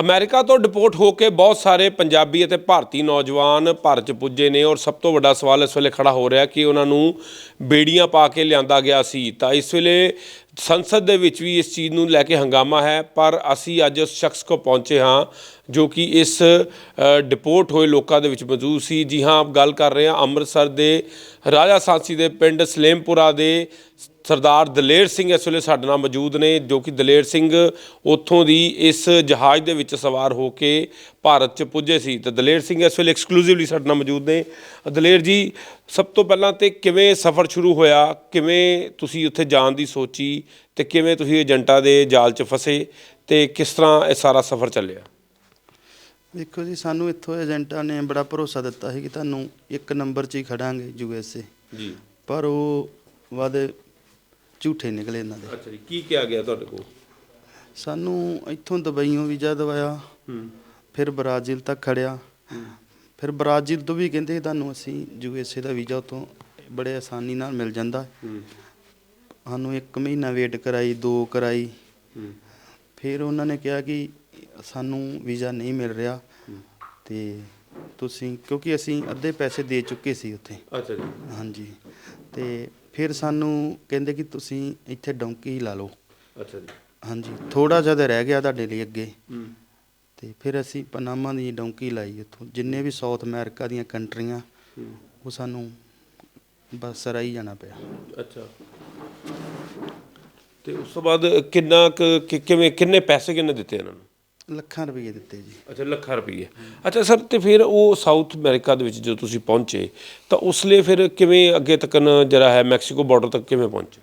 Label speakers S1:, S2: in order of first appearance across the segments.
S1: America ਤੋਂ deport ਹੋ ਕੇ ਬਹੁਤ ਸਾਰੇ ਪੰਜਾਬੀ ਅਤੇ ਭਾਰਤੀ ਨੌਜਵਾਨ ਭਾਰਤ 'ਚ ਪੁੱਜੇ ਨੇ ਔਰ ਸਭ ਤੋਂ ਵੱਡਾ ਸਵਾਲ ਇਸ ਵੇਲੇ ਖੜਾ ਹੋ ਰਿਹਾ ਕਿ ਉਹਨਾਂ ਨੂੰ ਬੇੜੀਆਂ ਪਾ ਕੇ ਲਿਆਂਦਾ ਗਿਆ ਸੀ। ਤਾਂ ਇਸ ਵੇਲੇ ਸੰਸਦ ਦੇ ਵਿੱਚ ਵੀ ਇਸ ਚੀਜ਼ ਨੂੰ ਲੈ ਕੇ ਹੰਗਾਮਾ ਹੈ, ਪਰ ਅਸੀਂ ਅੱਜ ਉਸ ਸ਼ਖਸ ਕੋ ਪਹੁੰਚੇ ਹਾਂ, ਜੋ ਕਿ ਇਸ ਡਿਪੋਰਟ ਹੋਏ ਲੋਕਾਂ ਦੇ ਵਿੱਚ ਮੌਜੂਦ ਸੀ। ਜੀ ਹਾਂ, ਆਪ ਗੱਲ ਕਰ ਰਹੇ ਹਾਂ, ਅੰਮ੍ਰਿਤਸਰ ਦੇ ਰਾਜਾ ਸਾਂਸੀ ਦੇ ਪਿੰਡ ਸਲੇਮਪੁਰਾ ਦੇ ਸਰਦਾਰ ਦਲੇਰ ਸਿੰਘ ਇਸ ਵੇਲੇ ਸਾਡੇ ਨਾਲ ਮੌਜੂਦ ਨੇ, ਜੋ ਕਿ ਦਲੇਰ ਸਿੰਘ ਉੱਥੋਂ ਦੀ ਇਸ ਜਹਾਜ਼ ਦੇ ਵਿੱਚ ਸਵਾਰ ਹੋ ਕੇ ਭਾਰਤ 'ਚ ਪੁੱਜੇ ਸੀ। ਤੇ ਦਲੇਰ ਸਿੰਘ ਇਸ ਵੇਲੇ ਐਕਸਕਲੂਸਿਵਲੀ ਸਾਡੇ ਨਾਲ ਮੌਜੂਦ ਨੇ। ਦਲੇਰ ਜੀ ਸਭ ਤੋਂ ਪਹਿਲਾਂ ਤੇ ਕਿਵੇਂ ਸਫ਼ਰ ਸ਼ੁਰੂ ਹੋਇਆ? ਕਿਵੇਂ ਤੁਸੀਂ ਉੱਥੇ ਜਾਣ ਦੀ ਸੋਚੀ? ਤੇ ਕਿਵੇਂ ਤੁਸੀਂ ਏਜੰਟਾਂ ਦੇ ਜਾਲ 'ਚ ਫਸੇ? ਤੇ ਕਿਸ ਤਰ੍ਹਾਂ ਇਹ ਸਾਰਾ ਸਫ਼ਰ ਚੱਲਿਆ?
S2: ਦੇਖੋ ਜੀ ਸਾਨੂੰ ਇੱਥੋਂ ਏਜੰਟਾਂ ਨੇ ਬੜਾ ਭਰੋਸਾ ਦਿੱਤਾ ਸੀ ਕਿ ਤੁਹਾਨੂੰ ਇੱਕ ਨੰਬਰ 'ਚ ਹੀ ਖੜਾਂਗੇ ਯੂ ਐਸ ਏ।
S1: ਜੀ।
S2: ਪਰ ਉਹ ਵਾਅਦੇ ਝੂਠੇ ਨਿਕਲੇ ਇਹਨਾਂ ਦੇ।
S1: ਅੱਛਾ ਜੀ ਕੀ ਕਿਹਾ ਗਿਆ ਤੁਹਾਡੇ ਕੋਲ?
S2: ਸਾਨੂੰ ਇੱਥੋਂ ਦੁਬਈੋਂ ਵੀਜ਼ਾ ਦਵਾਇਆ।
S1: ਹੂੰ।
S2: ਫਿਰ ਬ੍ਰਾਜ਼ੀਲ ਤੱਕ ਖੜਿਆ। ਫਿਰ ਬ੍ਰਾਜ਼ੀਲ ਤੋਂ ਵੀ ਕਹਿੰਦੇ ਤੁਹਾਨੂੰ ਅਸੀਂ ਯੂ ਐਸ ਏ ਦਾ ਵੀਜ਼ਾ ਉੱਥੋਂ ਬੜੇ ਆਸਾਨੀ ਨਾਲ ਮਿਲ ਜਾਂਦਾ। ਸਾਨੂੰ ਇੱਕ ਮਹੀਨਾ ਵੇਟ ਕਰਾਈ ਦੋ ਕਰਾਈ। ਫਿਰ ਉਹਨਾਂ ਨੇ ਕਿਹਾ ਕਿ ਸਾਨੂੰ ਵੀਜ਼ਾ ਨਹੀਂ ਮਿਲ ਰਿਹਾ। ਤੇ ਤੁਸੀਂ ਕਿਉਂਕਿ ਅਸੀਂ ਅੱਧੇ ਪੈਸੇ ਦੇ ਚੁੱਕੇ ਸੀ ਉੱਥੇ।
S1: ਅੱਛਾ ਜੀ।
S2: ਹਾਂਜੀ। ਤੇ ਫਿਰ ਸਾਨੂੰ ਕਹਿੰਦੇ ਕਿ ਤੁਸੀਂ ਇੱਥੇ ਡੌਂਕੀ ਲਾ ਲਓ।
S1: ਅੱਛਾ ਜੀ।
S2: ਹਾਂਜੀ। ਥੋੜਾ ਜਿਹਾ ਰਹਿ ਗਿਆ ਤੁਹਾਡੇ ਲਈ ਅੱਗੇ।
S1: ਹੂੰ।
S2: ਤੇ ਫਿਰ ਅਸੀਂ ਪਨਾਮਾ ਦੀ ਡੌਂਕੀ ਲਾਈ ਉੱਥੋਂ। ਜਿੰਨੇ ਵੀ ਸਾਊਥ ਅਮਰੀਕਾ ਦੀਆਂ ਕੰਟਰੀਆਂ ਉਹ ਸਾਨੂੰ ਬਸ ਰਾਈ ਜਾਣਾ ਪਿਆ।
S1: ਅੱਛਾ। ਤੇ ਉਸ ਤੋਂ ਬਾਅਦ ਕਿੰਨਾ ਕੁ- ਕਿ- ਕਿਵੇਂ ਕਿੰਨੇ ਪੈਸੇ ਕਿੰਨੇ ਦਿੱਤੇ ਇਹਨਾਂ ਨੂੰ?
S2: ਲੱਖਾਂ ਰੁਪਏ ਦਿੱਤੇ ਜੀ।
S1: ਅੱਛਾ ਲੱਖਾਂ ਰੁਪਏ। ਅੱਛਾ ਸਰ ਤੇ ਫਿਰ ਉਹ ਸਾਊਥ ਅਮਰੀਕਾ ਦੇ ਵਿੱਚ ਜਦੋਂ ਤੁਸੀਂ ਪਹੁੰਚੇ ਤਾਂ ਉਸ ਲਈ ਫਿਰ ਕਿਵੇਂ ਅੱਗੇ ਤੱਕਨ ਜਿਹੜਾ ਹੈ ਮੈਕਸੀਕੋ ਬਾਰਡਰ ਤੱਕ ਕਿਵੇਂ ਪਹੁੰਚੇ?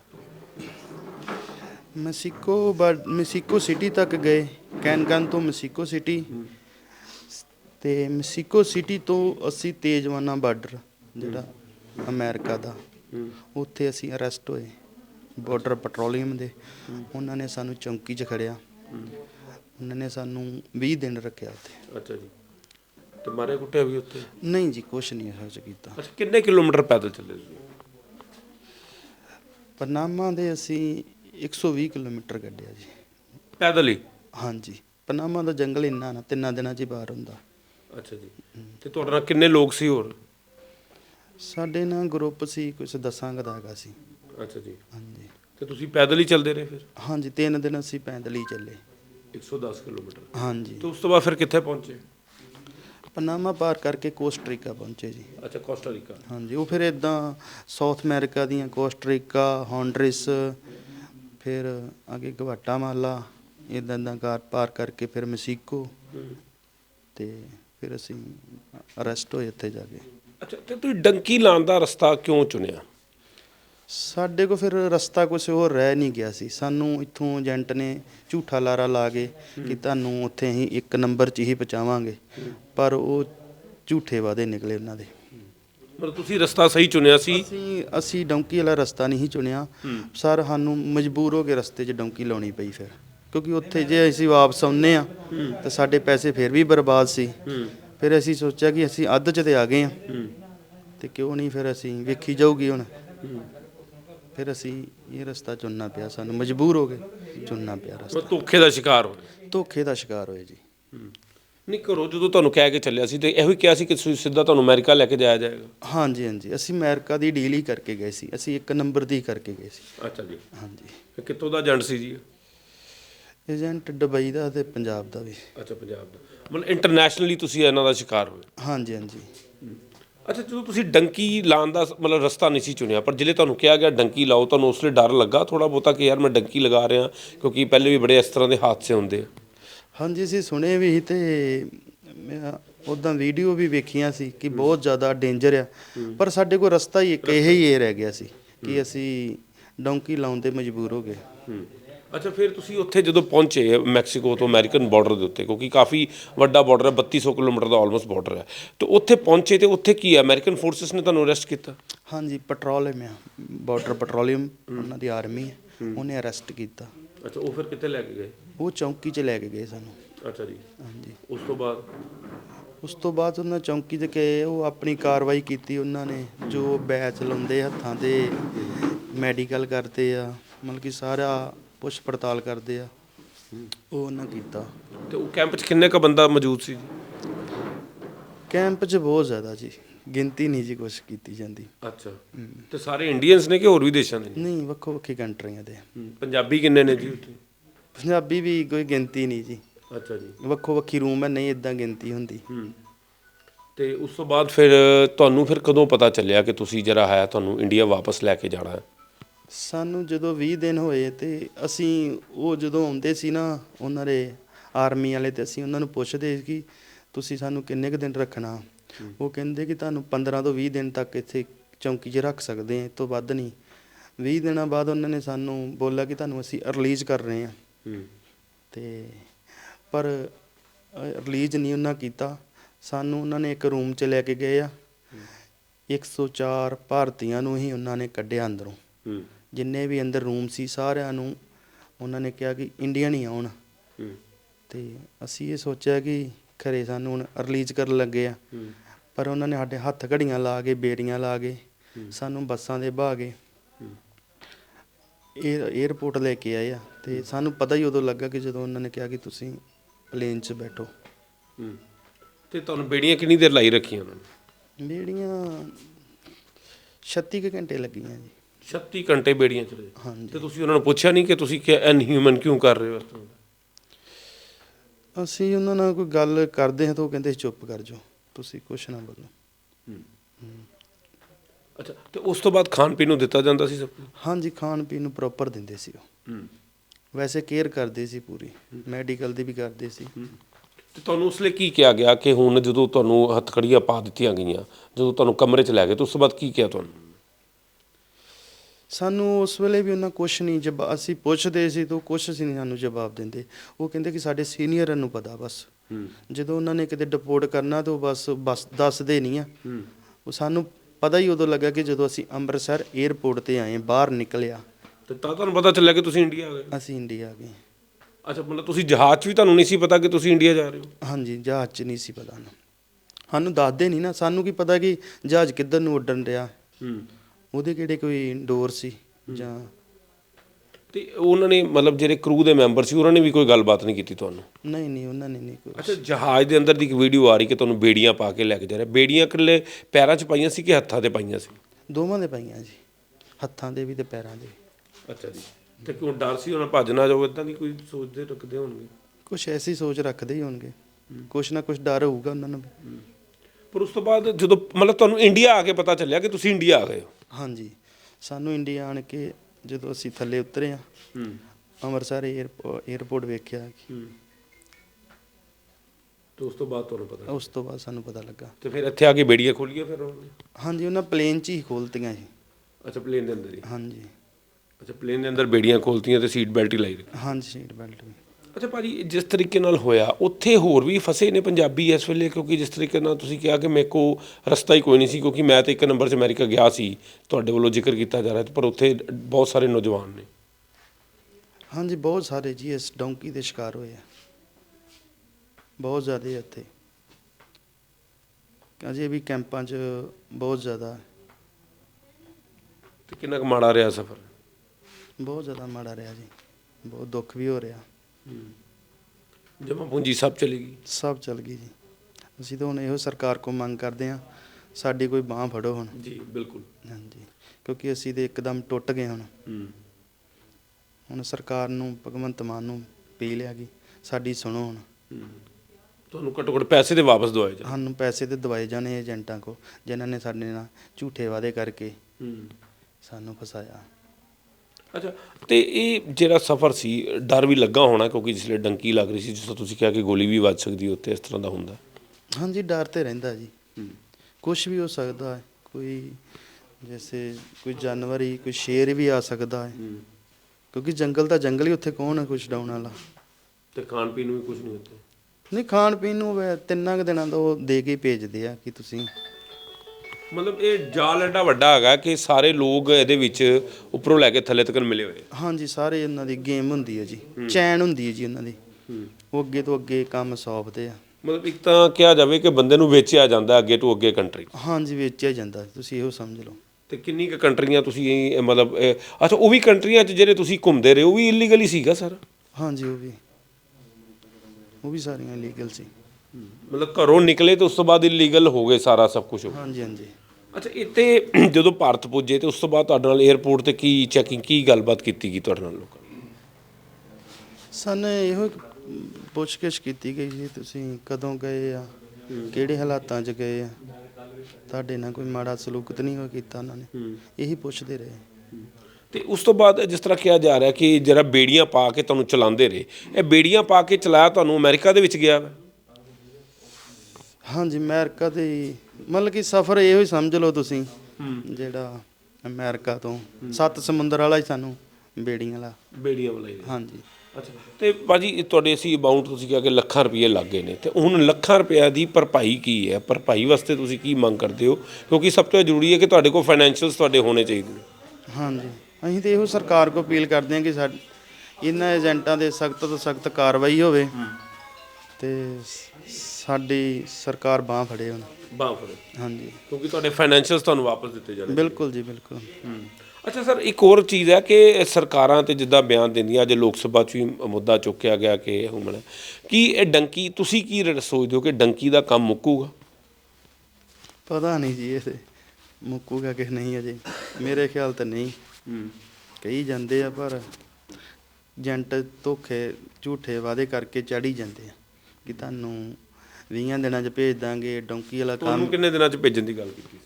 S2: ਮੈਕਸੀਕੋ ਮੈਕਸੀਕੋ ਸਿਟੀ ਤੱਕ ਗਏ ਕੈਨਕਨ ਤੋਂ ਮੈਕਸੀਕੋ ਸਿਟੀ ਤੇ ਮੈਕਸੀਕੋ ਸਿਟੀ ਤੋਂ ਅਸੀਂ ਤੇਜਵਾਨਾ ਬਾਰਡਰ ਜਿਹੜਾ ਅਮਰੀਕਾ ਦਾ ਉੱਥੇ ਅਸੀਂ ਅਰੈਸਟ ਹੋਏ ਬਾਰਡਰ ਪੈਟਰੋਲੀਅਮ ਦੇ ਉਹਨਾਂ ਨੇ ਸਾਨੂੰ ਚੌਂਕੀ 'ਚ ਖੜਿਆ ਉਹਨਾਂ ਨੇ ਸਾਨੂੰ 20 ਦਿਨ ਰੱਖਿਆ ਉੱਥੇ
S1: ਅੱਛਾ ਜੀ ਤੇ ਮਾਰੇ ਕੁੱਟਿਆ ਵੀ ਉੱਥੇ
S2: ਨਹੀਂ ਜੀ ਕੁਛ ਨਹੀਂ ਇਹੋ ਜਿਹਾ ਕੀਤਾ
S1: ਅੱਛਾ ਕਿੰਨੇ ਕਿਲੋਮੀਟਰ ਪੈਦਲ ਚੱਲੇ ਸੀ
S2: ਪਨਾਮਾ ਦੇ ਅਸੀਂ 120 ਕਿਲੋਮੀਟਰ ਕੱਢਿਆ ਜੀ।
S1: ਪੈਦਲ ਹੀ?
S2: ਹਾਂਜੀ। ਪਨਾਮਾ ਦਾ ਜੰਗਲ ਇੰਨਾ ਨਾ ਤਿੰਨਾਂ ਦਿਨਾਂ 'ਚ ਹੀ ਬਾਹਰ ਹੁੰਦਾ।
S1: ਅੱਛਾ ਜੀ। ਤੇ ਤੁਹਾਡੇ ਨਾਲ ਕਿੰਨੇ ਲੋਕ ਸੀ ਹੋਰ?
S2: ਸਾਡੇ ਨਾਲ ਗਰੁੱਪ ਸੀ ਕੁਝ ਦਸਾਂ ਕੁ ਦਾ ਹੈਗਾ ਸੀ।
S1: ਅੱਛਾ ਜੀ।
S2: ਹਾਂਜੀ।
S1: ਤੇ ਤੁਸੀਂ ਪੈਦਲ ਹੀ ਚੱਲਦੇ ਰਹੇ ਫਿਰ?
S2: ਹਾਂਜੀ ਤਿੰਨ ਦਿਨ ਅਸੀਂ ਪੈਦਲ ਹੀ ਚੱਲੇ।
S1: 110 ਕਿਲੋਮੀਟਰ।
S2: ਹਾਂਜੀ।
S1: ਤੇ ਉਸ ਤੋਂ ਬਾਅਦ ਫਿਰ ਕਿੱਥੇ ਪਹੁੰਚੇ?
S2: ਪਨਾਮਾ ਪਾਰ ਕਰਕੇ ਕੋਸਟਰੀਕਾ ਪਹੁੰਚੇ ਜੀ।
S1: ਅੱਛਾ ਕੋਸਟਾ ਰੀਕਾ।
S2: ਹਾਂਜੀ ਉਹ ਫਿਰ ਇਦਾਂ ਸਾਊਥ ਅਮਰੀਕਾ ਦੀਆਂ ਕੋਸਟਰੀਕਾ ਹੌਂਡਰਿਸ ਫਿਰ ਅੱਗੇ ਗਵਾਟਾਮਾਲਾ ਇਦਾਂ ਦਾ ਕਾਰ ਪਾਰ ਕਰਕੇ ਫਿਰ ਮੈਕਸੀਕੋ ਤੇ ਫਿਰ ਅਸੀਂ ਅਰੈਸਟ ਹੋਏ ਉੱਥੇ ਜਾ ਕੇ।
S1: ਅੱਛਾ ਤੇ ਤੁਸੀਂ ਡੰਕੀ ਲਾਉਣ ਦਾ ਰਸਤਾ ਕਿਉਂ ਚੁਣਿਆ?
S2: ਸਾਡੇ ਕੋ ਫਿਰ ਰਸਤਾ ਕੁਝ ਹੋਰ ਰਹਿ ਨਹੀਂ ਗਿਆ ਸੀ। ਸਾਨੂੰ ਇੱਥੋਂ ਏਜੰਟ ਨੇ ਝੂਠਾ ਲਾਰਾ ਲਾ ਕੇ ਕਿ ਤੁਹਾਨੂੰ ਉੱਥੇ ਅਸੀਂ ਇੱਕ ਨੰਬਰ 'ਚ ਹੀ ਪਹੁੰਚਾਵਾਂਗੇ। ਪਰ ਉਹ ਝੂਠੇ ਵਾਅਦੇ ਨਿਕਲੇ ਉਹਨਾਂ ਦੇ।
S1: ਮਤਲਬ ਤੁਸੀਂ ਰਸਤਾ ਸਹੀ ਚੁਣਿਆ ਸੀ।
S2: ਅਸੀਂ ਅਸੀਂ ਡੌਂਕੀ ਵਾਲਾ ਰਸਤਾ ਨਹੀਂ ਚੁਣਿਆ। ਸਰ ਸਾਨੂੰ ਮਜਬੂਰ ਹੋ ਕੇ ਰਸਤੇ 'ਚ ਡੌਂਕੀ ਲਾਉਣੀ ਪਈ ਫਿਰ। ਕਿਉਂਕਿ ਉੱਥੇ ਜੇ ਅਸੀਂ ਵਾਪਸ ਆਉਂਦੇ ਆ ਤਾਂ ਸਾਡੇ ਪੈਸੇ ਫਿਰ ਵੀ ਬਰਬਾਦ ਸੀ। ਫਿਰ ਅਸੀਂ ਸੋਚਿਆ ਕਿ ਅਸੀਂ ਅੱਧ 'ਚ ਤੇ ਆ ਗਏ ਆ ਤੇ ਕਿਉਂ ਨਹੀਂ ਫਿਰ ਅਸੀਂ ਵੇਖੀ ਜਾਊਗੀ ਹੁਣ। ਫਿਰ ਅਸੀਂ ਇਹ ਰਸਤਾ ਚੁਣਨਾ ਪਿਆ ਸਾਨੂੰ ਮਜਬੂਰ ਹੋ ਗਏ ਚੁਣਨਾ ਪਿਆ ਰਸਤਾ।
S1: ਧੋਖੇ ਦਾ ਸ਼ਿਕਾਰ ਹੋਇਆ
S2: ਧੋਖੇ ਦਾ ਸ਼ਿਕਾਰ ਹੋਏ ਜੀ।
S1: ਨਹੀਂ ਕਰੋ ਜਦੋਂ ਤੁਹਾਨੂੰ ਕਹਿ ਕੇ ਚੱਲਿਆ ਸੀ ਤੇ ਇਹੋ ਹੀ ਕਿਹਾ ਸੀ ਕਿ ਤੁਸੀਂ ਸਿੱਧਾ ਤੁਹਾਨੂੰ ਅਮਰੀਕਾ ਲੈ ਕੇ ਜਾਇਆ ਜਾਏਗਾ?
S2: ਹਾਂਜੀ ਹਾਂਜੀ। ਅਸੀਂ ਅਮਰੀਕਾ ਦੀ ਡੀਲ ਹੀ ਕਰਕੇ ਗਏ ਸੀ। ਅਸੀਂ ਇੱਕ ਨੰਬਰ ਦੀ ਕਰਕੇ ਗਏ ਸੀ।
S1: ਅੱਛਾ ਜੀ।
S2: ਹਾਂਜੀ।
S1: ਫਿਰ ਕਿੱਥੋਂ ਦਾ ਏਜੰਟ ਸੀ ਜੀ
S2: ਏਜੰਟ ਦੁਬਈ ਦਾ ਤੇ ਪੰਜਾਬ ਦਾ ਵੀ।
S1: ਅੱਛਾ ਪੰਜਾਬ ਦਾ। ਮਤਲਬ ਇੰਟਰਨੈਸ਼ਨਲੀ ਤੁਸੀਂ ਇਹਨਾਂ ਦਾ ਸ਼ਿਕਾਰ ਹੋਏ।
S2: ਹਾਂਜੀ ਹਾਂਜੀ।
S1: ਅੱਛਾ ਜਦੋਂ ਤੁਸੀਂ ਡੰਕੀ ਲਾਉਣ ਦਾ ਮਤਲਬ ਰਸਤਾ ਨਹੀਂ ਸੀ ਚੁਣਿਆ ਪਰ ਜਿਹੜੇ ਤੁਹਾਨੂੰ ਕਿਹਾ ਗਿਆ ਡੰਕੀ ਲਾਓ ਤੁਹਾਨੂੰ ਉਸ ਲਈ ਡਰ ਲੱਗਾ ਥੋੜਾ ਬਹੁਤਾ ਕਿ ਯਾਰ ਮੈਂ ਡੰਕੀ ਲਗਾ ਰਿਹਾ ਕਿਉਂਕਿ ਪਹਿਲੇ ਵੀ ਬੜੇ ਇਸ ਤਰ੍ਹਾਂ ਦੇ ਹਾਦਸੇ ਹੁੰਦੇ ਆ।
S2: ਹਾਂਜੀ ਅਸੀਂ ਸੁਣੇ ਵੀ ਸੀ ਤੇ ਮੈਂ ਉਦਾਂ ਵੀਡੀਓ ਵੀ ਵੇਖੀਆਂ ਸੀ ਕਿ ਬਹੁਤ ਜ਼ਿਆਦਾ ਡੇਂਜਰ ਆ। ਪਰ ਸਾਡੇ ਕੋਲ ਰਸਤਾ ਹੀ ਇੱਕ ਇਹ ਹੀ ਇਹ ਰਹਿ ਗਿਆ ਸੀ ਕਿ ਅਸੀਂ ਡੌਂਕੀ ਲਾਉਣ ਤੇ ਮਜਬੂਰ ਹੋ ਗਏ।
S1: ਅੱਛਾ ਫਿਰ ਤੁਸੀਂ ਉੱਥੇ ਜਦੋਂ ਪਹੁੰਚੇ ਮੈਕਸੀਕੋ ਤੋਂ ਅਮਰੀਕਨ ਬਾਰਡਰ ਦੇ ਉੱਤੇ ਕਿਉਂਕਿ ਕਾਫੀ ਵੱਡਾ ਬਾਰਡਰ ਹੈ 3200 ਕਿਲੋਮੀਟਰ ਦਾ ਆਲਮੋਸਟ ਬਾਰਡਰ ਹੈ। ਤੇ ਉੱਥੇ ਪਹੁੰਚੇ ਤੇ ਉੱਥੇ ਕੀ ਹੈ? ਅਮਰੀਕਨ ਫੋਰਸਸ ਨੇ ਤੁਹਾਨੂੰ ਅਰੈਸਟ ਕੀਤਾ?
S2: ਹਾਂਜੀ ਪੈਟਰੋਲੀਅਮ ਆ। ਬਾਰਡਰ ਪੈਟਰੋਲੀਅਮ ਉਹਨਾਂ ਦੀ ਆਰਮੀ ਹੈ। ਉਹਨੇ ਅਰੈਸਟ ਕੀਤਾ।
S1: ਅੱਛਾ ਉਹ ਫਿਰ ਕਿੱਥੇ ਲੈ ਕੇ ਗਏ?
S2: ਉਹ ਚੌਂਕੀ 'ਚ ਲੈ ਕੇ ਗਏ ਸਾਨੂੰ।
S1: ਅੱਛਾ ਜੀ।
S2: ਹਾਂਜੀ।
S1: ਉਸ ਤੋਂ ਬਾਅਦ?
S2: ਉਸ ਤੋਂ ਬਾਅਦ ਉਹਨਾਂ ਚੌਂਕੀ ਤੇ ਗਏ ਉਹ ਆਪਣੀ ਕਾਰਵਾਈ ਕੀਤੀ ਉਹਨਾਂ ਨੇ ਜੋ ਬੈਚ ਲਾਉਂਦੇ ਹੱਥਾਂ ਤੇ ਮੈਡੀਕਲ ਕਰਦੇ ਆ ਮਤਲਬ ਕਿ ਸਾਰਾ ਪੁੱਛ ਪੜਤਾਲ ਕਰਦੇ ਆ। ਉਹ ਉਹਨਾਂ ਕੀਤਾ।
S1: ਤੇ ਉਹ ਕੈਂਪ 'ਚ ਕਿੰਨੇ ਕ ਬੰਦਾ ਮੌਜੂਦ ਸੀ ਜੀ?
S2: ਕੈਂਪ 'ਚ ਬਹੁਤ ਜ਼ਿਆਦਾ ਜੀ ਗਿਣਤੀ ਨਹੀਂ ਜੀ ਕੁਛ ਕੀਤੀ ਜਾਂਦੀ।
S1: ਅੱਛਾ। ਤੇ ਸਾਰੇ ਇੰਡੀਅਨਸ ਨੇ ਕਿ ਹੋਰ ਵੀ ਦੇਸ਼ਾਂ ਦੇ ਨੇ?
S2: ਨਹੀਂ ਵੱਖੋ ਵੱਖੀ ਕੰਟਰੀਆਂ ਦੇ।
S1: ਪੰਜਾਬੀ ਕਿੰਨੇ ਨੇ ਜੀ ਉੱਥੇ?
S2: ਪੰਜਾਬੀ ਵੀ ਕੋਈ ਗਿਣਤੀ ਨਹੀਂ ਜੀ।
S1: ਅੱਛਾ ਜੀ।
S2: ਵੱਖੋ ਵੱਖੀ ਰੂਮ ਹੈ ਨਹੀਂ ਇਦਾਂ ਗਿਣਤੀ ਹੁੰਦੀ।
S1: ਹੂੰ। ਤੇ ਉਸ ਤੋਂ ਬਾਅਦ ਫਿਰ ਤੁਹਾਨੂੰ ਫਿਰ ਕਦੋਂ ਪਤਾ ਚੱਲਿਆ ਕਿ ਤੁਸੀਂ ਜਿਹੜਾ ਹੈ ਤੁਹਾਨੂੰ ਇੰਡੀਆ ਵਾਪਸ ਲੈ ਕੇ ਜਾਣਾ ਹੈ?
S2: ਸਾਨੂੰ ਜਦੋਂ 20 ਦਿਨ ਹੋਏ ਤੇ ਅਸੀਂ ਉਹ ਜਦੋਂ ਆਉਂਦੇ ਸੀ ਨਾ ਉਹਨਾਂ ਦੇ ਆਰਮੀ ਵਾਲੇ ਤੇ ਅਸੀਂ ਉਹਨਾਂ ਨੂੰ ਪੁੱਛਦੇ ਸੀ ਕਿ ਤੁਸੀਂ ਸਾਨੂੰ ਕਿੰਨੇ ਕੁ ਦਿਨ ਰੱਖਣਾ? ਉਹ ਕਹਿੰਦੇ ਕਿ ਤੁਹਾਨੂੰ 15 ਤੋਂ 20 ਦਿਨ ਤੱਕ ਇੱਥੇ ਚੌਂਕੀ 'ਚ ਰੱਖ ਸਕਦੇ ਹਾਂ ਇਹ ਤੋਂ ਵੱਧ ਨਹੀਂ। 20 ਦਿਨਾਂ ਬਾਅਦ ਉਹਨਾਂ ਨੇ ਸਾਨੂੰ ਬੋਲਿਆ ਕਿ ਤੁਹਾਨੂੰ ਅਸੀਂ ਰਿਲੀਜ਼ ਕਰ ਰਹੇ ਹੂੰ। ਤੇ ਪਰ ਰਿਲੀਜ਼ ਨਹੀਂ ਉਹਨਾਂ ਕੀਤਾ। ਸਾਨੂੰ ਉਹਨਾਂ ਨੇ ਇੱਕ ਰੂਮ 'ਚ ਲੈ ਕੇ ਗਏ ਆ। 104 ਭਾਰਤੀਆਂ ਨੂੰ ਹੀ ਉਹਨਾਂ ਨੇ ਕੱਢਿਆ ਅੰਦਰੋਂ।
S1: ਹੂੰ।
S2: ਜਿੰਨੇ ਵੀ ਅੰਦਰ ਰੂਮ ਸੀ ਸਾਰਿਆਂ ਨੂੰ ਉਹਨਾਂ ਨੇ ਕਿਹਾ ਕਿ ਇੰਡੀਆ ਨਹੀਂ ਆਉਣ।
S1: ਹੂੰ।
S2: ਤੇ ਅਸੀਂ ਇਹ ਸੋਚਿਆ ਕਿ ਖਰੇ ਸਾਨੂੰ ਹੁਣ ਰਿਲੀਜ਼ ਕਰਨ ਲੱਗੇ ਆ।
S1: ਹੂੰ।
S2: ਪਰ ਉਹਨਾਂ ਨੇ ਸਾਡੇ ਹੱਥ ਘੜੀਆਂ ਲਾ ਕੇ ਬੇੜੀਆਂ ਲਾ ਕੇ ਸਾਨੂੰ ਬੱਸਾਂ ਦੇ ਬਹਾ
S1: ਹੂੰ।
S2: 에ਅਰਪੋਰਟ ਲੈ ਕੇ ਆਏ ਆ ਤੇ ਸਾਨੂੰ ਪਤਾ ਹੀ ਉਦੋਂ ਲੱਗਾ ਕਿ ਜਦੋਂ ਉਹਨਾਂ ਨੇ ਕਿਹਾ ਕਿ ਤੁਸੀਂ ਪਲੇਨ 'ਚ ਬੈਠੋ।
S1: ਹੂੰ। ਤੇ ਤੁਹਾਨੂੰ ਬੇੜੀਆਂ ਕਿੰਨੀ ਦੇਰ ਲਾਈ ਰੱਖੀਆਂ ਉਹਨਾਂ ਨੇ?
S2: ਬੇੜੀਆਂ 36 ਕੁ ਘੰਟੇ ਲੱਗੀਆਂ ਜੀ।
S1: 36 ਘੰਟੇ ਬੇੜੀਆਂ ਚ ਰਹੇ?
S2: ਹਾਂਜੀ।
S1: ਤੇ ਤੁਸੀਂ ਉਹਨਾਂ ਨੂੰ ਪੁੱਛਿਆ ਨਹੀਂ ਕਿ ਤੁਸੀਂ ਕਿ ਅਨਹਿਊਮਨ ਕਿਉਂ ਕਰ ਰਹੇ ਹੋ ਇਸ ਤਰ੍ਹਾਂ? ਦਾ?
S2: ਅਸੀਂ ਉਹਨਾਂ ਨਾਲ ਕੋਈ ਗੱਲ ਕਰਦੇ ਹਾਂ ਤਾਂ ਉਹ ਕਹਿੰਦੇ ਚੁੱਪ ਕਰ ਜਾਓ ਤੁਸੀਂ ਕੁਛ ਨਾ ਬੋਲੋ।
S1: ਅੱਛਾ ਤੇ ਉਸ ਤੋਂ ਬਾਅਦ ਖਾਣ ਪੀਣ ਨੂੰ ਦਿੱਤਾ ਜਾਂਦਾ ਸੀ ਸਭ ਕੁਝ
S2: ਹਾਂਜੀ ਖਾਣ ਪੀਣ ਨੂੰ ਪ੍ਰੋਪਰ ਦਿੰਦੇ ਸੀ ਉਹ।
S1: ਹੂੰ।
S2: ਵੈਸੇ ਕੇਅਰ ਕਰਦੇ ਸੀ ਪੂਰੀ ਮੈਡੀਕਲ ਦੀ ਵੀ ਕਰਦੇ ਸੀ।
S1: ਤੇ ਤੁਹਾਨੂੰ ਉਸ ਲਈ ਕੀ ਕਿਹਾ ਗਿਆ ਕਿ ਹੁਣ ਜਦੋਂ ਤੁਹਾਨੂੰ ਹੱਥਕੜੀਆਂ ਪਾ ਦਿੱਤੀਆਂ ਗਈਆਂ ਜਦੋਂ ਤੁਹਾਨੂੰ ਕਮਰੇ 'ਚ ਲੈ ਗਏ ਤਾਂ ਉਸ ਤੋਂ ਬਾਅਦ ਕੀ ਕਿਹਾ ਤੁਹਾਨੂੰ?
S2: ਸਾਨੂੰ ਉਸ ਵੇਲੇ ਵੀ ਉਹਨਾਂ ਕੁਛ ਨਹੀਂ ਜਬ ਅਸੀਂ ਪੁੱਛਦੇ ਸੀ ਤਾਂ ਉਹ ਕੁਛ ਸੀ ਨਹੀਂ ਸਾਨੂੰ ਜਵਾਬ ਦਿੰਦੇ। ਉਹ ਕਹਿੰਦੇ ਕਿ ਸਾਡੇ ਸੀਨੀਅਰਾਂ ਨੂੰ ਪਤਾ ਬਸ। ਜਦੋਂ ਉਹਨਾਂ ਨੇ ਕਿਤੇ ਡਿਪੋਰਟ ਕਰਨਾ ਤਾਂ ਉਹ ਬਸ ਬਸ ਦੱਸਦੇ ਨਹੀਂ ਆ। ਉਹ ਸਾਨੂੰ ਪਤਾ ਹੀ ਉਦੋਂ ਲੱਗਾ ਕਿ ਜਦੋਂ ਅਸੀਂ ਅੰਮ੍ਰਿਤਸਰ 에ਅਰਪੋਰਟ ਤੇ ਆਏ ਬਾਹਰ ਨਿਕਲਿਆ।
S1: ਤੇ ਤਾਂ ਤੁਹਾਨੂੰ ਪਤਾ ਚੱਲਿਆ ਕਿ ਤੁਸੀਂ ਇੰਡੀਆ ਆ ਗਏ?
S2: ਅਸੀਂ ਇੰਡੀਆ ਆ ਗਏ।
S1: ਅੱਛਾ ਮਤਲਬ ਤੁਸੀਂ ਜਹਾਜ਼ 'ਚ ਵੀ ਤੁਹਾਨੂੰ ਨਹੀਂ ਸੀ ਪਤਾ ਕਿ ਤੁਸੀਂ ਇੰਡੀਆ ਜਾ ਰਹੇ ਹੋ?
S2: ਹਾਂਜੀ ਜਹਾਜ਼ 'ਚ ਨਹੀਂ ਸੀ ਪਤਾ ਨਾ ਸਾਨੂੰ ਦੱਸਦੇ ਨਹੀਂ ਨਾ ਸਾਨੂੰ ਕੀ ਪਤਾ ਕਿ ਜਹਾਜ਼ ਕਿੱਧਰ ਨੂੰ ਉੱਡਣ ਰਿਹਾ
S1: ਹੂੰ।
S2: ਉਹਦੇ ਕਿਹੜੇ ਕੋਈ ਡੋਰ ਸੀ ਜਾਂ
S1: ਤੇ ਉਹਨਾਂ ਨੇ ਮਤਲਬ ਜਿਹੜੇ ਕਰੂ ਦੇ ਮੈਂਬਰ ਸੀ ਉਹਨਾਂ ਨੇ ਵੀ ਕੋਈ ਗੱਲਬਾਤ ਨਹੀਂ ਕੀਤੀ ਤੁਹਾਨੂੰ?
S2: ਨਹੀਂ ਨਹੀਂ ਉਹਨਾਂ ਨੇ ਨਹੀਂ ਕੋਈ
S1: ਅੱਛਾ ਜਹਾਜ਼ ਦੇ ਅੰਦਰ ਦੀ ਇੱਕ ਵੀਡੀਓ ਆ ਰਹੀ ਕਿ ਤੁਹਾਨੂੰ ਬੇੜੀਆਂ ਪਾ ਕੇ ਲੈ ਕੇ ਜਾ ਰਿਹਾ। ਬੇੜੀਆਂ ਇਕੱਲੇ ਪੈਰਾਂ 'ਚ ਪਾਈਆਂ ਸੀ ਕਿ ਹੱਥਾਂ ਤੇ ਪਾਈਆਂ ਸੀ?
S2: ਦੋਵਾਂ ਦੇ ਪਈਆਂ ਜੀ। ਹੱਥਾਂ ਦੇ ਵੀ ਤੇ ਪੈਰਾਂ ਦੇ
S1: ਅੱਛਾ ਜੀ। ਤੇ ਕਿਉਂ ਡਰ ਸੀ ਉਹਨਾਂ ਭੱਜ ਨਾ ਜਾਓ ਇਦਾਂ ਦੀ ਕੋਈ ਸੋਚਦੇ ਰੱਖਦੇ ਹੋਣਗੇ?
S2: ਕੁਛ ਐਸੀ ਸੋਚ ਰੱਖਦੇ ਹੀ ਹੋਣਗੇ। ਕੁਛ ਨਾ ਕੁਛ ਡਰ ਹੋਊਗਾ ਉਹਨਾਂ ਨੂੰ ਵੀ।
S1: ਪਰ ਉਸ ਤੋਂ ਬਾਅਦ ਜਦੋਂ ਮਤਲਬ ਤੁਹਾਨੂੰ ਇੰਡੀਆ ਆ ਕੇ ਪਤਾ ਚੱਲਿਆ ਕਿ ਤੁਸੀਂ ਇੰਡੀਆ ਆ ਗਏ ਹੋ?
S2: ਹਾਂਜੀ। ਸਾਨੂੰ ਇੰਡੀਆ ਆਣ ਕੇ ਜਦੋਂ ਅਸੀਂ ਥੱਲੇ ਉਤਰੇ ਆ
S1: ਹੂੰ।
S2: ਅੰਮ੍ਰਿਤਸਰ 에ਅਰਪੋਰਟ ਵੇਖਿਆ
S1: ਹੂੰ। ਤੇ ਉਸ ਤੋਂ ਬਾਅਦ ਤੁਹਾਨੂੰ ਪਤਾ
S2: ਉਸ ਤੋਂ ਬਾਅਦ ਸਾਨੂੰ ਪਤਾ ਲੱਗਾ।
S1: ਤੇ ਫਿਰ ਇੱਥੇ ਆ ਕੇ ਬੇੜੀਆਂ ਖੋਲੀਆਂ ਫਿਰ ਉਹਨੇ
S2: ਹਾਂਜੀ ਉਹਨਾਂ ਪਲੇਨ 'ਚ ਹੀ ਖੋਲਤੀਆਂ ਜੀ
S1: ਅੱਛਾ ਪਲੇਨ ਦੇ ਅੰਦਰ ਹੀ?
S2: ਹਾਂਜੀ।
S1: ਅੱਛਾ ਪਲੇਨ ਦੇ ਅੰਦਰ ਬੇੜੀਆਂ ਖੋਲਤੀਆਂ ਤੇ ਸੀਟ ਬੈਲਟ ਹੀ ਲਾਈ
S2: ਹਾਂਜੀ ਸੀਟ ਬੈਲਟ ਵੀ।
S1: ਅੱਛਾ ਭਾਜੀ ਜਿਸ ਤਰੀਕੇ ਨਾਲ ਹੋਇਆ ਉੱਥੇ ਹੋਰ ਵੀ ਫਸੇ ਨੇ ਪੰਜਾਬੀ ਇਸ ਵੇਲੇ? ਕਿਉਂਕਿ ਜਿਸ ਤਰੀਕੇ ਨਾਲ ਤੁਸੀਂ ਕਿਹਾ ਕਿ ਮੇਰੇ ਕੋ ਰਸਤਾ ਹੀ ਕੋਈ ਨਹੀਂ ਸੀ ਕਿਉਂਕਿ ਮੈਂ ਤਾਂ ਇੱਕ ਨੰਬਰ 'ਚ ਅਮਰੀਕਾ ਗਿਆ ਸੀ ਤੁਹਾਡੇ ਵੱਲੋਂ ਜ਼ਿਕਰ ਕੀਤਾ ਜਾ ਰਿਹਾ ਪਰ ਉੱਥੇ ਬਹੁਤ ਸਾਰੇ ਨੌਜਵਾਨ ਨੇ।
S2: ਹਾਂਜੀ ਬਹੁਤ ਸਾਰੇ ਜੀ ਇਸ ਡੌਂਕੀ ਦੇ ਸ਼ਿਕਾਰ ਹੋਏ ਆ। ਬਹੁਤ ਜ਼ਿਆਦਾ ਇੱਥੇ। ਅਜੇ ਵੀ ਕੈਂਪਾਂ 'ਚ ਬਹੁਤ ਜ਼ਿਆਦਾ।
S1: ਤੇ ਕਿੰਨਾ ਕੁ ਮਾੜਾ ਰਿਹਾ ਸਫ਼ਰ?
S2: ਬਹੁਤ ਜ਼ਿਆਦਾ ਮਾੜਾ ਰਿਹਾ ਜੀ। ਬਹੁਤ ਦੁੱਖ ਵੀ ਹੋ ਰਿਹਾ।
S1: ਜਮਾ ਪੂੰਜੀ ਸਭ ਚਲੀ ਗਈ।
S2: ਸਭ ਚਲ ਗਈ ਜੀ। ਅਸੀਂ ਤਾਂ ਹੁਣ ਇਹੋ ਸਰਕਾਰ ਕੋ ਮੰਗ ਕਰਦੇ ਹਾਂ ਸਾਡੀ ਕੋਈ ਬਾਹ ਫੜੋ ਹੁਣ।
S1: ਜੀ ਬਿਲਕੁਲ।
S2: ਹਾਂਜੀ ਕਿਉਂਕਿ ਅਸੀਂ ਤੇ ਇੱਕਦਮ ਟੁੱਟ ਗਏ ਹੁਣ।
S1: ਹੂੰ।
S2: ਹੁਣ ਸਰਕਾਰ ਨੂੰ ਭਗਵੰਤ ਮਾਨ ਨੂੰ ਪੀ ਲਿਆ ਗਈ ਸਾਡੀ ਸੁਣੋ ਹੁਣ।
S1: ਤੁਹਾਨੂੰ ਘੱਟੋ ਘੱਟ ਪੈਸੇ ਤੇ ਵਾਪਸ ਦਵਾਏ ਜਾ
S2: ਸਾਨੂੰ ਪੈਸੇ ਤੇ ਦਵਾਏ ਜਾਣੇ ਏਜੰਟਾਂ ਕੋ ਜਿਨ੍ਹਾਂ ਨੇ ਸਾਡੇ ਨਾਲ ਝੂਠੇ ਵਾਅਦੇ ਕਰਕੇ
S1: ਹੂੰ।
S2: ਸਾਨੂੰ ਫਸਾਇਆ।
S1: ਅੱਛਾ ਤੇ ਇਹ ਜਿਹੜਾ ਸਫ਼ਰ ਸੀ ਡਰ ਵੀ ਲੱਗਾ ਹੋਣਾ ਕਿਉਂਕਿ ਜਿਸਲੇ ਡੰਕੀ ਲੱਗ ਰਹੀ ਸੀ ਜਿਸ ਤਰ੍ਹਾਂ ਤੁਸੀਂ ਕਿਹਾ ਕਿ ਗੋਲੀ ਵੀ ਵੱਜ ਸਕਦੀ ਹੈ ਉੱਥੇ ਇਸ ਤਰ੍ਹਾਂ ਦਾ ਹੁੰਦਾ?
S2: ਹਾਂਜੀ ਡਰ ਤੇ ਰਹਿੰਦਾ ਜੀ। ਕੁਝ ਵੀ ਹੋ ਸਕਦਾ ਹੈ। ਕੋਈ ਜੈਸੇ ਕੋਈ ਜਾਨਵਰ ਹੀ ਕੋਈ ਸ਼ੇਰ ਵੀ ਆ ਸਕਦਾ ਹੈ। ਕਿਉਂਕਿ ਜੰਗਲ ਤਾਂ ਜੰਗਲ ਹੀ ਉੱਥੇ ਕੌਣ ਹੈ ਕੁਛ ਡਾਉਣ ਵਾਲਾ?
S1: ਤੇ ਖਾਣ ਪੀਣ ਨੂੰ ਵੀ ਕੁਝ ਨਹੀਂ ਉੱਥੇ?
S2: ਨਹੀਂ ਖਾਣ ਪੀਣ ਨੂੰ ਵੈ- ਤਿੰਨਾਂ ਕੁ ਦਿਨਾਂ ਦਾ ਉਹ ਦੇ ਕੇ ਹੀ ਭੇਜਦੇ ਆ ਕਿ ਤੁਸੀਂ
S1: ਮਤਲਬ ਇਹ ਜਾਲ ਐਡਾ ਵੱਡਾ ਹੈਗਾ ਕਿ ਸਾਰੇ ਲੋਕ ਇਹਦੇ ਵਿੱਚ ਉੱਪਰੋਂ ਲੈ ਕੇ ਥੱਲੇ ਤੱਕ ਮਿਲੇ ਹੋਏ।
S2: ਹਾਂਜੀ ਸਾਰੇ ਇਹਨਾਂ ਦੀ ਗੇਮ ਹੁੰਦੀ ਹੈ ਜੀ। ਚੈਨ ਹੁੰਦੀ ਹੈ ਜੀ ਉਹਨਾਂ ਦੀ। ਉਹ ਅੱਗੇ ਤੋਂ ਅੱਗੇ ਕੰਮ ਸੌਂਪਦੇ ਆ।
S1: ਮਤਲਬ ਇੱਕ ਤਾਂ ਕਿਹਾ ਜਾਵੇ ਕਿ ਬੰਦੇ ਨੂੰ ਵੇਚਿਆ ਜਾਂਦਾ ਅੱਗੇ ਤੋਂ ਅੱਗੇ ਕੰਟਰੀ
S2: ਹਾਂਜੀ ਵੇਚਿਆ ਜਾਂਦਾ ਤੁਸੀਂ ਇਹੋ ਸਮਝ ਲਓ।
S1: ਤੇ ਕਿੰਨੀ ਕੁ ਕੰਟਰੀਆਂ ਤੁਸੀਂ ਇਹ ਮਤਲਬ ਇਹ- ਅੱਛਾ ਉਹ ਵੀ ਕੰਟਰੀਆਂ 'ਚ ਜਿਹੜੇ ਤੁਸੀਂ ਘੁੰਮਦੇ ਰਹੇ ਉਹ ਵੀ ਇਲੀਗਲੀ ਸੀਗਾ ਸਰ?
S2: ਹਾਂਜੀ ਉਹ ਵੀ। ਉਹ ਵੀ ਸਾਰੀਆਂ ਇਲੀਗਲ ਸੀ।
S1: ਮਤਲਬ ਘਰੋਂ ਨਿਕਲੇ ਤੇ ਉਸ ਤੋਂ ਬਾਅਦ ਇਲੀਗਲ ਹੋ ਗਏ ਸਾਰਾ ਸਭ ਕੁਝ
S2: ਹਾਂਜੀ ਹਾਂਜੀ।
S1: ਅੱਛਾ ਇੱਥੇ ਜਦੋਂ ਭਾਰਤ ਪੁੱਜੇ ਤੇ ਉਸ ਤੋਂ ਬਾਅਦ ਤੁਹਾਡੇ ਨਾਲ 에ਅਰਪੋਰਟ ਤੇ ਕੀ ਚੈਕਿੰਗ ਕੀ ਗੱਲਬਾਤ ਕੀਤੀ ਗਈ ਤੁਹਾਡੇ ਨਾਲ ਲੋਕਾਂ
S2: ਸਾਨੂੰ ਇਹੋ ਇੱਕ ਪੁੱਛਗਿੱਛ ਕੀਤੀ ਗਈ ਸੀ ਤੁਸੀਂ ਕਦੋਂ ਗਏ ਆ? ਕਿਹੜੇ ਹਾਲਾਤਾਂ 'ਚ ਗਏ ਆ? ਤੁਹਾਡੇ ਨਾਲ ਕੋਈ ਮਾੜਾ ਸਲੂਕ ਤਾਂ ਨਹੀਂ ਹੋ ਕੀਤਾ ਉਹਨਾਂ ਨੇ? ਇਹੀ ਪੁੱਛਦੇ ਰਹੇ।
S1: ਤੇ ਉਸ ਤੋਂ ਬਾਅਦ ਜਿਸ ਤਰ੍ਹਾਂ ਕਿਹਾ ਜਾ ਰਿਹਾ ਕਿ ਜਿਹੜਾ ਬੇੜੀਆਂ ਪਾ ਕੇ ਤੁਹਾਨੂੰ ਚਲਾਉਂਦੇ ਰਹੇ ਇਹ ਬੇੜੀਆਂ ਪਾ ਕੇ ਚਲਾਇਆ ਤੁਹਾਨੂੰ ਅਮਰੀਕਾ ਦੇ ਵਿੱਚ ਗਿਆ ਵਾ?
S2: ਹਾਂਜੀ ਅਮਰੀਕਾ ਦੇ ਮਤਲਬ ਕਿ ਸਫ਼ਰ ਇਹੋ ਹੀ ਸਮਝ ਲਓ ਤੁਸੀਂ ਜਿਹੜਾ ਅਮਰੀਕਾ ਤੋਂ ਸੱਤ ਸਮੁੰਦਰ ਵਾਲਾ ਹੀ ਸਾਨੂੰ ਬੇੜੀਆਂ ਵਾਲਾ।
S1: ਬੇੜੀਆਂ ਵਾਲਾ ਹੀ
S2: ਹਾਂਜੀ।
S1: ਅੱਛਾ ਤੇ ਭਾਜੀ ਇਹ ਤੁਹਾਡੇ ਅਸੀਂ ਅਮਾਉਂਟ ਤੁਸੀਂ ਕਿਹਾ ਕਿ ਲੱਖਾਂ ਰੁਪਏ ਲੱਗ ਗਏ ਨੇ ਤੇ ਹੁਣ ਲੱਖਾਂ ਰੁਪਏ ਦੀ ਭਰਪਾਈ ਕੀ ਹੈ? ਭਰਪਾਈ ਵਾਸਤੇ ਤੁਸੀਂ ਕੀ ਮੰਗ ਕਰਦੇ ਹੋ? ਕਿਉਂਕਿ ਸਭ ਤੋਂ ਜ਼ਰੂਰੀ ਹੈ ਕਿ ਤੁਹਾਡੇ ਕੋਲ ਫਾਈਨੈਂਸ਼ੀਅਲਸ ਤੁਹਾਡੇ ਹੋਣੇ ਚਾਹੀਦੇ ਨੇ।
S2: ਹਾਂਜੀ। ਅਸੀਂ ਤੇ ਇਹੋ ਸਰਕਾਰ ਕੋ ਅਪੀਲ ਕਰਦੇ ਹਾਂ ਕਿ ਸਾਡ ਇਹਨਾਂ ਏਜੰਟਾਂ ਦੇ ਸਖਤ ਤੋਂ ਸਖਤ ਕਾਰਵਾਈ ਹੋਵੇ। ਤੇ ਸਾਡੀ ਸਰਕਾਰ ਬਾਹ ਫੜੇ ਹੁਣ।
S1: ਬਾਹ ਫੜੋ।
S2: ਹਾਂਜੀ।
S1: ਕਿਉਂਕਿ ਤੁਹਾਡੇ ਫਾਈਨੈਂਸ਼ੀਅਲਸ ਤੁਹਾਨੂੰ ਵਾਪਸ ਦਿੱਤੇ ਜਾਣੇ
S2: ਬਿਲਕੁਲ ਜੀ ਬਿਲਕੁਲ।
S1: ਅੱਛਾ ਸਰ ਇੱਕ ਹੋਰ ਚੀਜ਼ ਹੈ ਕਿ ਸਰਕਾਰਾਂ ਤੇ ਜਿੱਦਾਂ ਬਿਆਨ ਦਿੰਦੀਆਂ ਅੱਜ ਲੋਕ ਸਭਾ 'ਚ ਵੀ ਮੁੱਦਾ ਚੁੱਕਿਆ ਗਿਆ ਕਿ ਹੁਣ ਕੀ ਇਹ ਡੰਕੀ ਤੁਸੀਂ ਕੀ ਸੋਚਦੇ ਹੋ ਕਿ ਡੰਕੀ ਦਾ ਕੰਮ ਮੁੱਕੂਗਾ?
S2: ਪਤਾ ਨਹੀਂ ਜੀ ਇਹ ਮੁੱਕੂਗਾ ਕਿ ਨਹੀਂ ਅਜੇ। ਮੇਰੇ ਖਿਆਲ ਤਾਂ ਨਹੀਂ। ਕਹੀ ਜਾਂਦੇ ਆ ਪਰ ਏਜੰਟ ਧੋਖੇ ਝੂਠੇ ਵਾਅਦੇ ਕਰਕੇ ਚੜੀ ਜਾਂਦੇ ਆ। ਕਿ ਤੁਹਾਨੂੰ 20 ਦਿਨਾਂ 'ਚ ਭੇਜ ਦਾਂਗੇ ਡੌਂਕੀ ਵਾਲਾ ਕੰਮ।
S1: ਤੁਹਾਨੂੰ ਕਿੰਨੇ ਦਿਨਾਂ 'ਚ ਭੇਜਣ ਦੀ ਗੱਲ ਕੀਤੀ ਸੀ?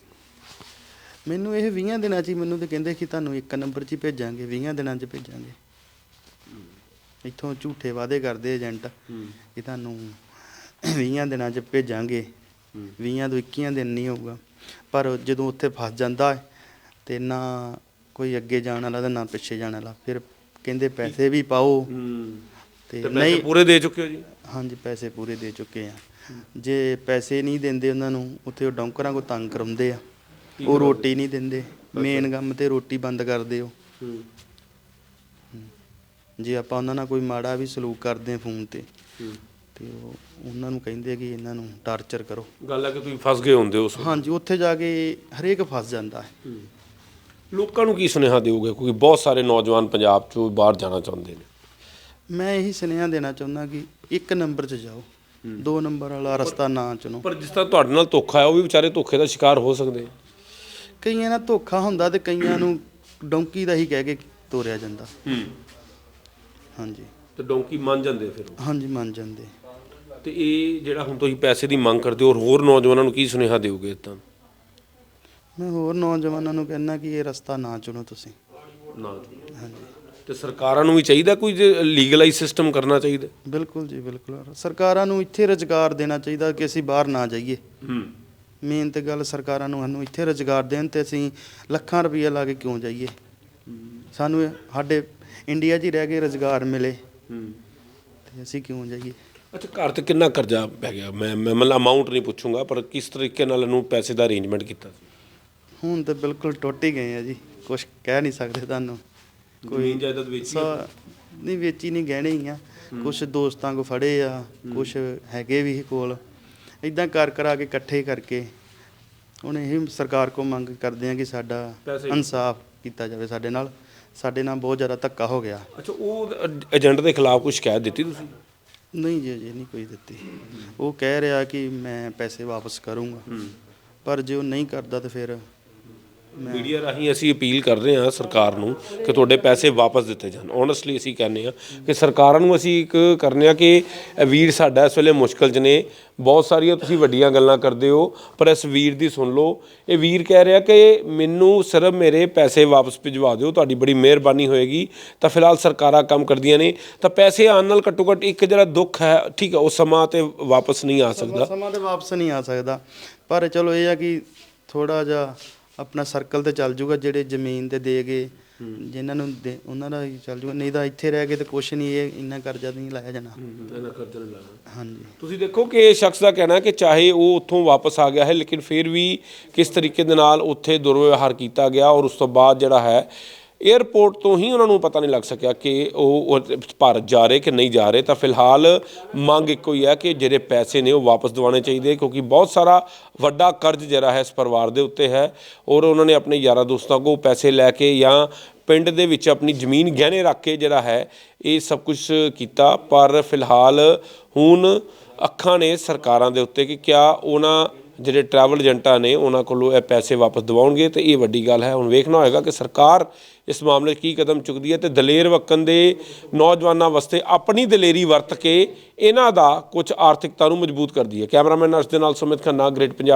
S2: ਮੈਨੂੰ ਇਹ 20 ਦਿਨਾਂ 'ਚ ਹੀ ਮੈਨੂੰ ਤੇ ਕਹਿੰਦੇ ਕਿ ਤੁਹਾਨੂੰ ਇੱਕ ਨੰਬਰ 'ਚ ਹੀ ਭੇਜਾਂਗੇ 20 ਦਿਨਾਂ 'ਚ ਭੇਜਾਂਗੇ। ਇੱਥੋਂ ਝੂਠੇ ਵਾਅਦੇ ਕਰਦੇ ਏਜੰਟ ਕਿ ਤੁਹਾਨੂੰ 20 ਦਿਨਾਂ 'ਚ ਭੇਜਾਂਗੇ। 20 ਤੋਂ 21 ਦਿਨ ਨਹੀਂ ਹੋਊਗਾ। ਪਰ ਜਦੋਂ ਉੱਥੇ ਫਸ ਜਾਂਦਾ ਹੈ ਤੇ ਨਾ ਕੋਈ ਅੱਗੇ ਜਾਣ ਵਾਲਾ ਤੇ ਨਾ ਪਿੱਛੇ ਜਾਣ ਵਾਲਾ ਫਿਰ ਕਹਿੰਦੇ ਪੈਸੇ ਵੀ ਪਾਓ। ਤੇ
S1: ਤੇ ਪੈਸੇ
S2: ਨਹੀਂ
S1: ਪੂਰੇ ਦੇ ਚੁੱਕੇ ਹੋ ਜੀ?
S2: ਹਾਂਜੀ ਪੈਸੇ ਪੂਰੇ ਦੇ ਚੁੱਕੇ ਆ। ਜੇ ਪੈਸੇ ਨਹੀਂ ਦਿੰਦੇ ਉਹਨਾਂ ਨੂੰ ਉੱਥੇ ਉਹ ਡੌਂਕਰਾਂ ਕੋ ਤੰਗ ਕਰਾਉਂਦੇ ਆ। ਉਹ ਰੋਟੀ ਨਹੀਂ ਦਿੰਦੇ। ਮੇਨ ਕੰਮ ਤੇ ਰੋਟੀ ਬੰਦ ਕਰਦੇ ਹੋ। ਜੇ ਆਪਾਂ ਉਹਨਾਂ ਨਾਲ ਕੋਈ ਮਾੜਾ ਵੀ ਸਲੂਕ ਕਰਦੇ ਆ ਫੋਨ ਤੇ ਤੇ ਉਹ ਉਹਨਾਂ ਨੂੰ ਕਹਿੰਦੇ ਆ ਕਿ ਇਹਨਾਂ ਨੂੰ ਟਾਰਚਰ ਕਰੋ।
S1: ਗੱਲ ਹੈ ਕਿ ਤੁਸੀਂ ਫਸ ਗਏ ਹੁੰਦੇ ਹੋ ਉਸ ਵੇਲੇ।
S2: ਹਾਂਜੀ ਉੱਥੇ ਜਾ ਕੇ ਹਰੇਕ ਫਸ ਜਾਂਦਾ ਹੈ।
S1: ਲੋਕਾਂ ਨੂੰ ਕੀ ਸੁਨੇਹਾ ਦਿਓਗੇ? ਕਿਉਂਕਿ ਬਹੁਤ ਸਾਰੇ ਨੌਜਵਾਨ ਪੰਜਾਬ 'ਚੋਂ ਬਾਹਰ ਜਾਣਾ ਚਾਹੁੰਦੇ ਨੇ।
S2: ਮੈਂ ਇਹੀ ਸੁਨੇਹਾ ਦੇਣਾ ਚਾਹੁੰਦਾ ਕਿ ਇੱਕ ਨੰਬਰ 'ਚ ਜਾਓ। ਦੋ ਨੰਬਰ ਵਾਲਾ ਰਸਤਾ ਨਾ ਚੁਣੋ।
S1: ਪਰ ਜਿਸ ਤਰ੍ਹਾਂ ਤੁਹਾਡੇ ਨਾਲ ਧੋਖਾ ਹੈ ਉਹ ਵੀ ਵਿਚਾਰੇ ਧੋਖੇ ਦਾ ਸ਼ਿਕਾਰ ਹੋ ਸਕਦੇ
S2: ਕਈਆਂ ਨਾਲ ਧੋਖਾ ਹੁੰਦਾ ਤੇ ਕਈਆਂ ਨੂੰ ਡੌਂਕੀ ਦਾ ਹੀ ਕਹਿ ਕੇ ਤੋਰਿਆ ਜਾਂਦਾ।
S1: ਹੂੰ।
S2: ਹਾਂਜੀ।
S1: ਤੇ ਡੋਂਕੀ ਮੰਨ ਜਾਂਦੇ ਫਿਰ ਉਹ।
S2: ਹਾਂਜੀ ਮੰਨ ਜਾਂਦੇ।
S1: ਤੇ ਇਹ ਜਿਹੜਾ ਹੁਣ ਤੁਸੀਂ ਪੈਸੇ ਦੀ ਮੰਗ ਕਰਦੇ ਹੋ ਔਰ ਹੋਰ ਨੌਜਵਾਨਾਂ ਨੂੰ ਕੀ ਸੁਨੇਹਾ ਦਿਓਗੇ ਤਾਂ
S2: ਮੈਂ ਹੋਰ ਨੌਜਵਾਨਾਂ ਨੂੰ ਕਹਿੰਦਾ ਕਿ ਇਹ ਰਸਤਾ ਨਾ ਚੁਣੋ ਤੁਸੀਂ।
S1: ਨਾ।
S2: ਹਾਂਜੀ।
S1: ਤੇ ਸਰਕਾਰਾਂ ਨੂੰ ਵੀ ਚਾਹੀਦਾ ਕੋਈ ਲੀਗਲਾਈਜ਼ ਸਿਸਟਮ ਕਰਨਾ ਚਾਹੀਦਾ?
S2: ਬਿਲਕੁਲ ਜੀ ਬਿਲਕੁਲ। ਸਰਕਾਰਾਂ ਨੂੰ ਇੱਥੇ ਰੁਜ਼ਗਾਰ ਦੇਣਾ ਚਾਹੀਦਾ ਕਿ ਅਸੀਂ ਬਾਹਰ ਨਾ ਜਾਈਏ।
S1: ਹੂੰ।
S2: ਮੇਨ ਤੇ ਗੱਲ ਸਰਕਾਰਾਂ ਨੂੰ ਸਾਨੂੰ ਇੱਥੇ ਰੁਜ਼ਗਾਰ ਦੇਣ ਤੇ ਅਸੀਂ ਲੱਖਾਂ ਰੁਪਈਆ ਲਾ ਕੇ ਕਿਉਂ ਜਾਈਏ? ਸਾਨੂੰ ਇਹ ਸਾਡੇ ਇੰਡੀਆ 'ਚ ਹੀ ਰਹਿ ਕੇ ਰੁਜ਼ਗਾਰ ਮਿਲੇ।
S1: ਹੂੰ।
S2: ਤੇ ਅਸੀਂ ਕਿਉਂ ਜਾਈਏ?
S1: ਅੱਛਾ ਘਰ ਤੇ ਕਿੰਨਾ ਕਰਜ਼ਾ ਪੈ ਗਿਆ? ਮੈਂ ਮੈਂ ਮਤਲਬ ਅਮਾਉਂਟ ਨਹੀਂ ਪੁੱਛੂੰਗਾ ਪਰ ਕਿਸ ਤਰੀਕੇ ਨਾਲ ਇਹਨੂੰ ਪੈਸੇ ਦਾ ਅਰੇਂਜਮੈਂਟ ਕੀਤਾ ਸੀ?
S2: ਹੁਣ ਤੇ ਬਿਲਕੁਲ ਟੁੱਟ ਹੀ ਗਏ ਆ ਜੀ। ਕੁਝ ਕਹਿ ਨਹੀਂ ਸਕਦੇ ਤੁਹਾਨੂੰ।
S1: ਜ਼ਮੀਨ ਜਾਇਦਾਦ ਵੇਚੀ
S2: ਸਾ- ਨਹੀਂ ਵੇਚੀ ਨਹੀਂ ਗਹਿਣੇ ਹੀ ਆ। ਕੁਝ ਦੋਸਤਾਂ ਕੋ ਫੜੇ ਆ ਕੁਝ ਹੈਗੇ ਵੀ ਸੀ ਕੋਲ। ਇਦਾਂ ਕਰ ਕਰਾ ਕੇ ਇਕੱਠੇ ਕਰਕੇ ਹੁਣ ਇਹ ਸਰਕਾਰ ਕੋ ਮੰਗ ਕਰਦੇ ਆ ਕਿ ਸਾਡਾ
S1: ਪੈਸੇ-
S2: ਇਨਸਾਫ ਕੀਤਾ ਜਾਵੇ ਸਾਡੇ ਨਾਲ। ਸਾਡੇ ਨਾਲ ਬਹੁਤ ਜ਼ਿਆਦਾ ਧੱਕਾ ਹੋ ਗਿਆ।
S1: ਅੱਛਾ ਉਹ ਏਜੰਟ ਦੇ ਖਿਲਾਫ ਕੋਈ ਸ਼ਿਕਾਇਤ ਦਿੱਤੀ ਤੁਸੀਂ?
S2: ਨਹੀਂ ਜੀ ਅਜੇ ਨਹੀਂ ਕੋਈ ਦਿੱਤੀ। ਉਹ ਕਹਿ ਰਿਹਾ ਕਿ ਮੈਂ ਪੈਸੇ ਵਾਪਸ ਕਰੂੰਗਾ। ਪਰ ਜੇ ਉਹ ਨਹੀਂ ਕਰਦਾ ਤਾਂ ਫਿਰ
S1: ਮੀਡੀਆ ਰਾਹੀਂ ਅਸੀਂ ਅਪੀਲ ਕਰ ਰਹੇ ਹਾਂ ਸਰਕਾਰ ਨੂੰ ਕਿ ਤੁਹਾਡੇ ਪੈਸੇ ਵਾਪਸ ਦਿੱਤੇ ਜਾਣ। ਓਨੈਸਟਲੀ ਅਸੀਂ ਕਹਿੰਦੇ ਹਾਂ ਕਿ ਸਰਕਾਰਾਂ ਨੂੰ ਅਸੀਂ ਇੱਕ ਕਰਨੇ ਆ ਕਿ ਇਹ ਵੀਰ ਸਾਡਾ ਇਸ ਵੇਲੇ ਮੁਸ਼ਕਲ 'ਚ ਨੇ। ਬਹੁਤ ਸਾਰੀਆਂ ਤੁਸੀਂ ਵੱਡੀਆਂ ਗੱਲਾਂ ਕਰਦੇ ਹੋ, ਪਰ ਇਸ ਵੀਰ ਦੀ ਸੁਣ ਲਓ। ਇਹ ਵੀਰ ਕਹਿ ਰਿਹਾ ਕਿ ਮੈਨੂੰ ਸਿਰਫ ਮੇਰੇ ਪੈਸੇ ਵਾਪਸ ਭਿਜਵਾ ਦਿਓ, ਤੁਹਾਡੀ ਬੜੀ ਮਿਹਰਬਾਨੀ ਹੋਏਗੀ। ਤਾਂ ਫਿਲਹਾਲ ਸਰਕਾਰਾਂ ਕੰਮ ਕਰਦੀਆਂ ਨੇ। ਤਾਂ ਪੈਸੇ ਆਉਣ ਨਾਲ ਘੱਟੋ ਘੱਟ ਇੱਕ ਜਿਹੜਾ ਦੁੱਖ ਹੈ, ਠੀਕ ਹੈ, ਉਹ ਸਮਾਂ ਤੇ ਵਾਪਸ ਨਹੀਂ ਆ ਸਕਦਾ।
S2: ਸਮਾਂ ਤੇ ਵਾਪਸ ਨਹੀਂ ਆ ਸਕਦਾ। ਪਰ ਚਲੋ ਇਹ ਆ ਕਿ ਥੋੜਾ ਜਿਹਾ ਆਪਣਾ ਸਰਕਲ ਤੇ ਚੱਲ ਜੂਗਾ ਜਿਹੜੇ ਜ਼ਮੀਨ ਤੇ ਦੇ ਗਏ ਜਿਨ੍ਹਾਂ ਨੂੰ ਦੇ- ਉਹਨਾਂ ਦਾ ਹੀ ਚੱਲ ਜੂਗਾ ਨਹੀਂ ਤਾਂ ਇੱਥੇ ਰਹਿ ਕੇ ਤੇ ਕੁਛ ਨਹੀਂ ਇਹ ਇੰਨਾ ਕਰਜ਼ਾ ਨਹੀਂ ਲਾਇਆ ਜਾਣਾ। ਹਾਂਜੀ।
S1: ਤੁਸੀਂ ਦੇਖੋ ਕਿ ਇਹ ਸ਼ਖਸ ਦਾ ਕਹਿਣਾ ਹੈ ਕਿ ਚਾਹੇ ਉਹ ਉੱਥੋਂ ਵਾਪਸ ਆ ਗਿਆ ਹੈ ਲੇਕਿਨ ਫਿਰ ਵੀ ਕਿਸ ਤਰੀਕੇ ਦੇ ਨਾਲ ਉੱਥੇ ਦੁਰਵਿਵਹਾਰ ਕੀਤਾ ਗਿਆ ਔਰ ਉਸ ਤੋਂ ਬਾਅਦ ਜਿਹੜਾ ਹੈ 에ਅਰਪੋਰਟ ਤੋਂ ਹੀ ਉਹਨਾਂ ਨੂੰ ਪਤਾ ਨਹੀਂ ਲੱਗ ਸਕਿਆ ਕਿ ਉਹ ਭਾਰਤ ਜਾ ਰਹੇ ਕਿ ਨਹੀਂ ਜਾ ਰਹੇ। ਤਾਂ ਫਿਲਹਾਲ ਮੰਗ ਇੱਕੋ ਹੀ ਹੈ ਕਿ ਜਿਹੜੇ ਪੈਸੇ ਨੇ ਉਹ ਵਾਪਸ ਦਿਵਾਉਣੇ ਚਾਹੀਦੇ ਕਿਉਂਕਿ ਬਹੁਤ ਸਾਰਾ ਵੱਡਾ ਕਰਜ਼ ਜਿਹੜਾ ਹੈ ਇਸ ਪਰਿਵਾਰ ਦੇ ਉੱਤੇ ਹੈ ਔਰ ਉਹਨਾਂ ਨੇ ਆਪਣੇ ਯਾਰਾਂ ਦੋਸਤਾਂ ਕੋਲ ਪੈਸੇ ਲੈ ਕੇ ਜਾਂ ਪਿੰਡ ਦੇ ਵਿੱਚ ਆਪਣੀ ਜ਼ਮੀਨ ਗਹਿਣੇ ਰੱਖ ਕੇ ਜਿਹੜਾ ਹੈ ਇਹ ਸਭ ਕੁਝ ਕੀਤਾ। ਪਰ ਫਿਲਹਾਲ ਹੁਣ ਅੱਖਾਂ ਨੇ ਸਰਕਾਰਾਂ ਦੇ ਉੱਤੇ ਕਿ ਕਿਆ ਉਹਨਾਂ ਜਿਹੜੇ ਟਰੈਵਲ ਏਜੰਟਾਂ ਨੇ, ਉਹਨਾਂ ਕੋਲੋਂ ਇਹ ਪੈਸੇ ਵਾਪਸ ਦਿਵਾਉਣਗੇ ਤੇ ਇਹ ਵੱਡੀ ਗੱਲ ਹੈ। ਹੁਣ ਵੇਖਣਾ ਹੋਏਗਾ ਕਿ ਸਰਕਾਰ ਇਸ ਮਾਮਲੇ 'ਚ ਕੀ ਕਦਮ ਚੁੱਕਦੀ ਹੈ ਤੇ ਦਲੇਰ ਵਕਨ ਦੇ ਨੌਜਵਾਨਾਂ ਵਾਸਤੇ ਆਪਣੀ ਦਲੇਰੀ ਵਰਤ ਕੇ ਇਹਨਾਂ ਦਾ ਕੁਝ ਆਰਥਿਕਤਾ ਨੂੰ ਮਜ਼ਬੂਤ ਕਰਦੀ ਹੈ। ਕੈਮਰਾਮੈਨ ਅਰਸ਼ ਦੇ ਨਾਲ ਸੁਮਿਤ ਖੰਨਾ ਗ੍ਰੇਟ ਪੰਜਾਬ